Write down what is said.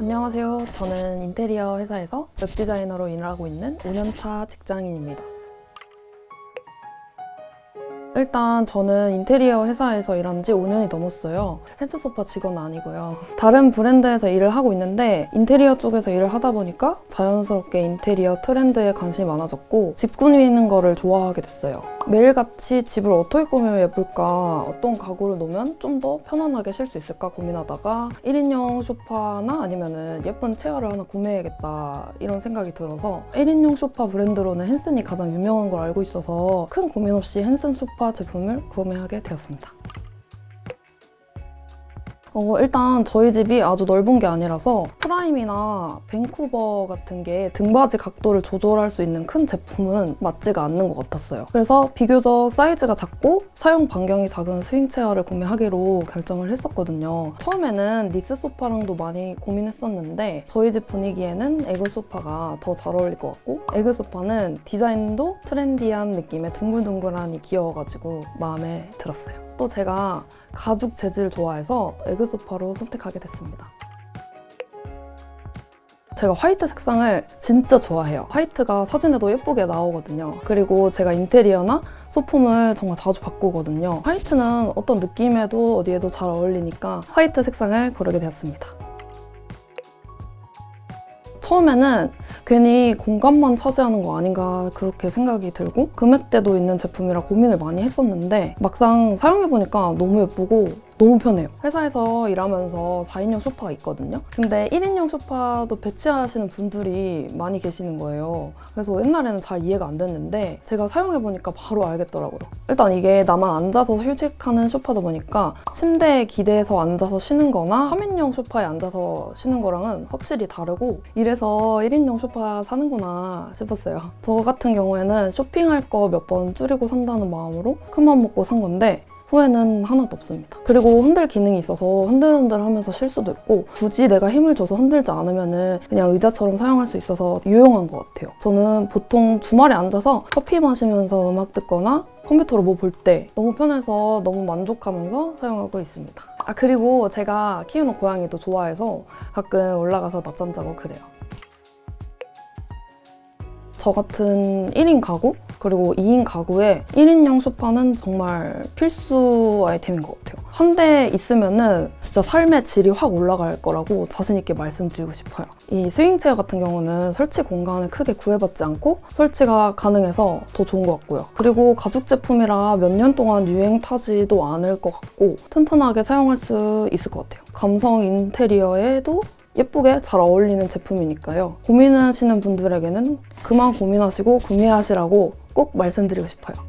안녕하세요. 저는 인테리어 회사에서 웹 디자이너로 일하고 있는 5년차 직장인입니다. 일단 저는 인테리어 회사에서 일한 지 5년이 넘었어요. 헬스소파 직원은 아니고요. 다른 브랜드에서 일을 하고 있는데 인테리어 쪽에서 일을 하다 보니까 자연스럽게 인테리어 트렌드에 관심이 많아졌고 집 꾸미는 거를 좋아하게 됐어요. 매일같이 집을 어떻게 꾸미면 예쁠까, 어떤 가구를 놓으면 좀 더 편안하게 쉴 수 있을까 고민하다가 1인용 소파나 아니면은 예쁜 체어를 하나 구매해야겠다 이런 생각이 들어서 1인용 소파 브랜드로는 헨슨이 가장 유명한 걸 알고 있어서 큰 고민 없이 헨슨 소파 제품을 구매하게 되었습니다. 어, 일단 저희 집이 아주 넓은 게 아니라서 프라임이나 밴쿠버 같은 게 등받이 각도를 조절할 수 있는 큰 제품은 맞지가 않는 것 같았어요. 그래서 비교적 사이즈가 작고 사용 반경이 작은 스윙 체어를 구매하기로 결정을 했었거든요. 처음에는 니스 소파랑도 많이 고민했었는데 저희 집 분위기에는 에그 소파가 더 잘 어울릴 것 같고 에그 소파는 디자인도 트렌디한 느낌의 둥글둥글하니 귀여워가지고 마음에 들었어요. 또 제가 가죽 재질 좋아해서 에그 소파로 선택하게 됐습니다. 제가 화이트 색상을 진짜 좋아해요. 화이트가 사진에도 예쁘게 나오거든요. 그리고 제가 인테리어나 소품을 정말 자주 바꾸거든요. 화이트는 어떤 느낌에도 어디에도 잘 어울리니까 화이트 색상을 고르게 되었습니다. 처음에는 괜히 공간만 차지하는 거 아닌가 그렇게 생각이 들고 금액대도 있는 제품이라 고민을 많이 했었는데 막상 사용해보니까 너무 예쁘고 너무 편해요. 회사에서 일하면서 4인용 소파가 있거든요. 근데 1인용 소파도 배치하시는 분들이 많이 계시는 거예요. 그래서 옛날에는 잘 이해가 안 됐는데 제가 사용해보니까 바로 알겠더라고요. 일단 이게 나만 앉아서 휴직하는 소파다 보니까 침대에 기대서 앉아서 쉬는 거나 3인용 소파에 앉아서 쉬는 거랑은 확실히 다르고 이래서 1인용 소파 사는구나 싶었어요. 저 같은 경우에는 쇼핑할 거 몇 번 줄이고 산다는 마음으로 큰맘 먹고 산 건데 후회는 하나도 없습니다. 그리고 흔들 기능이 있어서 흔들흔들 하면서 쉴 수도 있고 굳이 내가 힘을 줘서 흔들지 않으면은 그냥 의자처럼 사용할 수 있어서 유용한 것 같아요. 저는 보통 주말에 앉아서 커피 마시면서 음악 듣거나 컴퓨터로 뭐 볼 때 너무 편해서 너무 만족하면서 사용하고 있습니다. 아 그리고 제가 키우는 고양이도 좋아해서 가끔 올라가서 낮잠 자고 그래요. 저 같은 1인 가구 그리고 2인 가구에 1인용 소파는 정말 필수 아이템인 것 같아요. 한 대 있으면은 진짜 삶의 질이 확 올라갈 거라고 자신있게 말씀드리고 싶어요. 이 스윙체어 같은 경우는 설치 공간을 크게 구애받지 않고 설치가 가능해서 더 좋은 것 같고요. 그리고 가죽 제품이라 몇 년 동안 유행 타지도 않을 것 같고 튼튼하게 사용할 수 있을 것 같아요. 감성 인테리어에도 예쁘게 잘 어울리는 제품이니까요. 고민하시는 분들에게는 그만 고민하시고 구매하시라고 꼭 말씀드리고 싶어요.